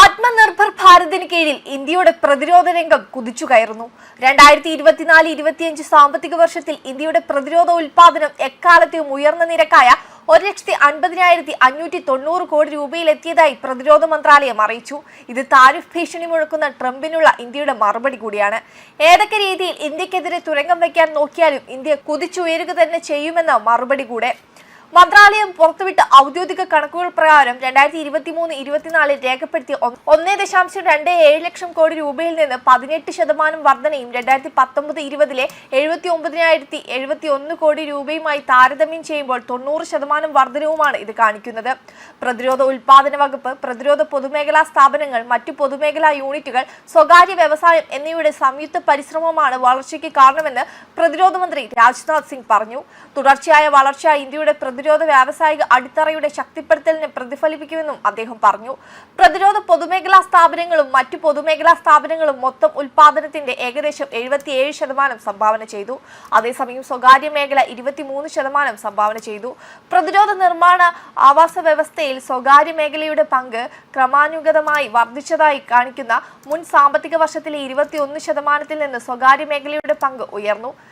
ആത്മനിർഭർ ഭാരതിന് കീഴിൽ ഇന്ത്യയുടെ പ്രതിരോധ രംഗം കുതിച്ചു കയറുന്നു. രണ്ടായിരത്തി ഇരുപത്തിനാല് ഇരുപത്തിയഞ്ച് സാമ്പത്തിക വർഷത്തിൽ ഇന്ത്യയുടെ പ്രതിരോധ ഉൽപാദനം എക്കാലത്തെയും ഉയർന്ന നിരക്കായ ഒരു ലക്ഷത്തി അൻപതിനായിരത്തി അഞ്ഞൂറ്റി തൊണ്ണൂറ് കോടി രൂപയിലെത്തിയതായി പ്രതിരോധ മന്ത്രാലയം അറിയിച്ചു. ഇത് താരിഫ് ഭീഷണി മുഴക്കുന്ന ട്രംപിനുള്ള ഇന്ത്യയുടെ മറുപടി കൂടിയാണ്. ഏതൊക്കെ രീതിയിൽ ഇന്ത്യക്കെതിരെ തുരങ്കം വയ്ക്കാൻ നോക്കിയാലും ഇന്ത്യ കുതിച്ചുയരുക തന്നെ ചെയ്യുമെന്ന മറുപടി കൂടെ. മന്ത്രാലയം പുറത്തുവിട്ട ഔദ്യോഗിക കണക്കുകൾ പ്രകാരം രണ്ടായിരത്തി ഇരുപത്തി മൂന്ന് ഇരുപത്തിനാലിൽ രേഖപ്പെടുത്തിയ ഒന്നേ ദശാംശം രണ്ട് ഏഴ് ലക്ഷം കോടി രൂപയിൽ നിന്ന് പതിനെട്ട് ശതമാനം വർധനയും രണ്ടായിരത്തി പത്തൊമ്പത് ഇരുപതിലെ എഴുപത്തി ഒമ്പതിനായിരത്തി എഴുപത്തി ഒന്ന് കോടി രൂപയുമായി താരതമ്യം ചെയ്യുമ്പോൾ തൊണ്ണൂറ് ശതമാനം വർധനവുമാണ് ഇത് കാണിക്കുന്നത്. പ്രതിരോധ ഉൽപാദന വകുപ്പ് പ്രതിരോധ പൊതുമേഖലാ സ്ഥാപനങ്ങൾ മറ്റു പൊതുമേഖലാ യൂണിറ്റുകൾ സ്വകാര്യ വ്യവസായം എന്നിവയുടെ സംയുക്ത പരിശ്രമമാണ് വളർച്ചയ്ക്ക് കാരണമെന്ന് പ്രതിരോധ മന്ത്രി രാജ്നാഥ് സിംഗ് പറഞ്ഞു. തുടർച്ചയായ വളർച്ച ഇന്ത്യയുടെ പ്രതിരോധ വ്യാവസായിക അടിത്തറയുടെ ശക്തിപ്പെടുത്തലിനെ പ്രതിഫലിപ്പിക്കുമെന്നും അദ്ദേഹം പറഞ്ഞു. പ്രതിരോധ പൊതുമേഖലാ സ്ഥാപനങ്ങളും മറ്റു പൊതുമേഖലാ സ്ഥാപനങ്ങളും മൊത്തം ഉൽപാദനത്തിന്റെ ഏകദേശം എഴുപത്തിയേഴ് ശതമാനം സംഭാവന ചെയ്തു. അതേസമയം സ്വകാര്യ മേഖല ഇരുപത്തിമൂന്ന് ശതമാനം സംഭാവന ചെയ്തു. പ്രതിരോധ നിർമ്മാണ ആവാസ വ്യവസ്ഥയിൽ സ്വകാര്യ മേഖലയുടെ പങ്ക് ക്രമാനുഗതമായി വർദ്ധിച്ചതായി കാണിക്കുന്ന മുൻ സാമ്പത്തിക വർഷത്തിലെ ഇരുപത്തിയൊന്ന് ശതമാനത്തിൽ നിന്ന് സ്വകാര്യ മേഖലയുടെ പങ്ക് ഉയർന്നു.